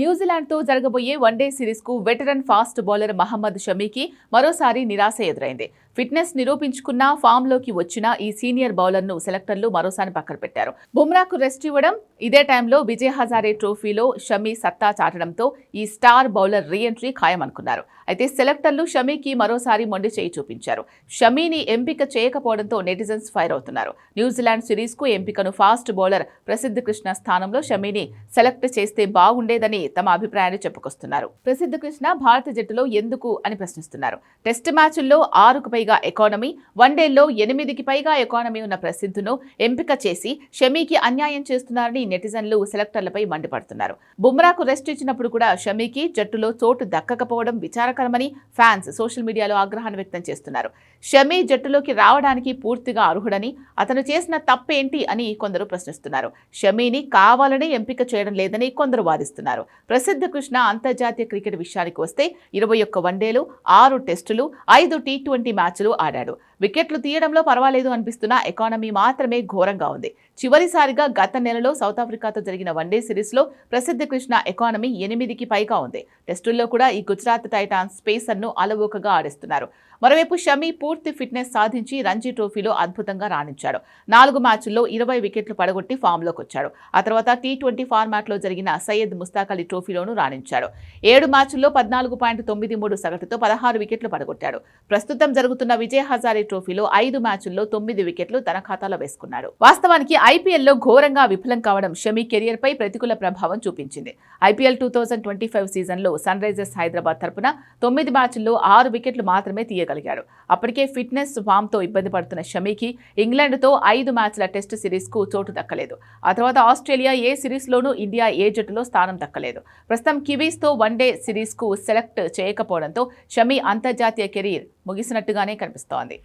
న్యూజిలాండ్తో జరగబోయే వన్డే సిరీస్కు వెటరన్ ఫాస్ట్ బౌలర్ మహమ్మద్ షమీకి మరోసారి నిరాశ ఎదురైంది. ఫిట్నెస్ నిరూపించుకున్న ఫామ్లోకి వచ్చిన ఈ సీనియర్ బౌలర్ను సెలెక్టర్లు మరోసారి పక్కన పెట్టారు. బుమ్రాకు రెస్ట్ ఇవ్వడం ఇదే టైంలో విజయ్ హజారే ట్రోఫీలో షమీ సత్తా చాటడంతో ఈ స్టార్ బౌలర్ రీఎంట్రీ ఖాయమనుకున్నారు. అయితే సెలెక్టర్లు షమీకి మరోసారి మొండి చేయి చూపించారు. షమీని ఎంపిక చేయకపోవడంతో నెటిజన్స్ ఫైర్ అవుతున్నారు. న్యూజిలాండ్ సిరీస్కు ఎంపికను ఫాస్ట్ బౌలర్ ప్రసిద్ధ కృష్ణ స్థానంలో షమీని సెలెక్ట్ చేస్తే బాగుండేదని తమ అభిప్రాయాన్ని చెప్పుకొస్తున్నారు. ప్రసిద్ధ కృష్ణ భారత జట్టులో ఎందుకు అని ప్రశ్నిస్తున్నారు. టెస్ట్ మ్యాచ్ల్లో ఆరుకు పైగా ఎకానమీ వన్డేల్లో ఎనిమిదికి పైగా ఎకానమీ ఉన్న ప్రసిద్ధును ఎంపిక చేసి షమీకి అన్యాయం చేస్తున్నారని నెటిజన్లు సెలెక్టర్లపై మండిపడుతున్నారు. బుమ్రాకు రెస్ట్ ఇచ్చినప్పుడు కూడా షమీకి జట్టులో చోటు దక్కకపోవడం విచారకరమని ఫ్యాన్స్ సోషల్ మీడియాలో ఆగ్రహాన్ని వ్యక్తం చేస్తున్నారు. షమీ జట్టులోకి రావడానికి పూర్తిగా అర్హుడని అతను చేసిన తప్పేంటి అని కొందరు ప్రశ్నిస్తున్నారు. షమీని కావాలనే ఎంపిక చేయడం లేదని కొందరు వాదిస్తున్నారు. ప్రసిద్ధ కృష్ణ అంతర్జాతీయ క్రికెట్ విషయానికి వస్తే ఇరవై ఒక్క వన్డేలు ఆరు టెస్టులు ఐదు టీ ట్వంటీ మ్యాచ్లు ఆడాడు. వికెట్లు తీయడంలో పర్వాలేదు అనిపిస్తున్న ఎకానమీ మాత్రమే ఘోరంగా ఉంది. చివరిసారిగా గత నెలలో సౌత్ ఆఫ్రికాతో జరిగిన వన్డే సిరీస్లో ప్రసిద్ధ కృష్ణ ఎకానమీ ఎనిమిదికి పైగా ఉంది. టెస్టుల్లో కూడా ఈ గుజరాత్ టైటాన్స్ స్పేసర్ను అలవోకగా ఆడిస్తున్నారు. మరోవైపు షమీ పూర్తి ఫిట్నెస్ సాధించి రంజీ ట్రోఫీలో అద్భుతంగా రాణించాడు. నాలుగు మ్యాచ్ల్లో ఇరవై వికెట్లు పడగొట్టి ఫామ్లోకి వచ్చాడు. ఆ తర్వాత టీ ట్వంటీ ఫార్మాట్లో జరిగిన సయ్యద్ ముస్తాక్ అలీ ట్రోఫీలోనూ రాణించాడు. ఏడు మ్యాచ్ల్లో పద్నాలుగు పాయింట్ తొమ్మిది మూడు సగటుతో పదహారు వికెట్లు పడగొట్టాడు. ప్రస్తుతం జరుగుతున్న విజయ్ హజారే ట్రోఫీలో ఐదు మ్యాచ్ల్లో తొమ్మిది వికెట్లు తన ఖాతాలో వేసుకున్నాడు. వాస్తవానికి ఐపీఎల్లో ఘోరంగా విఫలం కావడం షమీ కెరియర్ పై ప్రతికూల ప్రభావం చూపించింది. IPL two thousand twenty five సీజన్లో సన్ రైజర్స్ హైదరాబాద్ తరపున తొమ్మిది మ్యాచ్ల్లో ఆరు వికెట్లు మాత్రమే తీయగలిగాడు. అప్పటికే ఫిట్నెస్ ఫామ్తో ఇబ్బంది పడుతున్న షమీకి ఇంగ్లాండ్తో ఐదు మ్యాచ్ల టెస్ట్ సిరీస్కు చోటు దక్కలేదు. ఆ తర్వాత ఆస్ట్రేలియా ఏ సిరీస్లోనూ ఇండియా ఏ జట్టులో స్థానం దక్కలేదు. ప్రస్తుతం కివీస్తో వన్డే సిరీస్కు సెలెక్ట్ చేయకపోవడంతో షమీ అంతర్జాతీయ కెరీర్ ముగిసినట్టుగానే కనిపిస్తోంది.